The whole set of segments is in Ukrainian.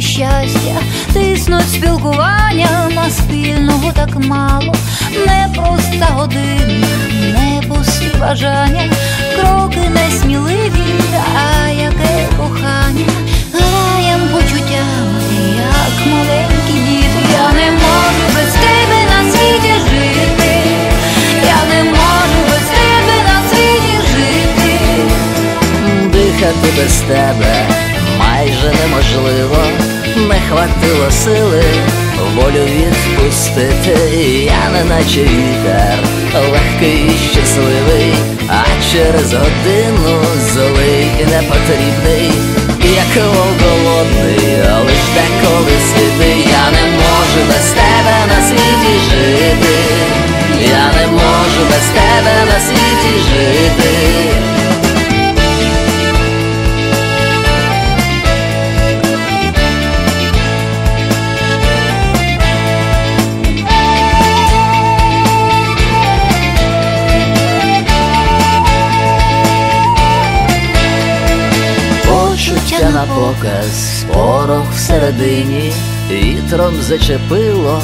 щастя, тиснуть спілкування на спільного так мало, непроста година, не пусті бажання, кроки не сміливі, а яке кохання, граєм почуттями, як маленькі діти, я не можу без тебе на світі жити, я не можу без тебе на світі жити, дихати без тебе майже неможливо, не хватило сили волю відпустити, я не наче вітер, легкий і щасливий, а через годину злий і непотрібний, як голодний, але ж деколи світи, я не можу без тебе на світі жити, я не можу без тебе на світі жити. Почуття на показ, порох всередині, вітром зачепило,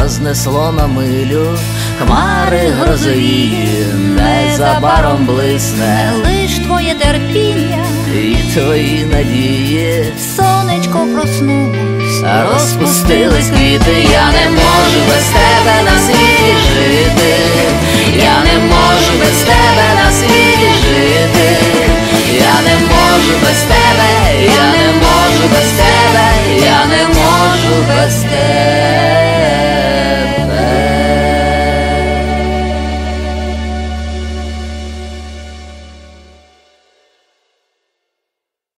рознесло на милю, хмари грозові, незабаром блисне, Лиш твоє терпіння, і твої надії. Сонечко проснулось, розпустились квіти, я не можу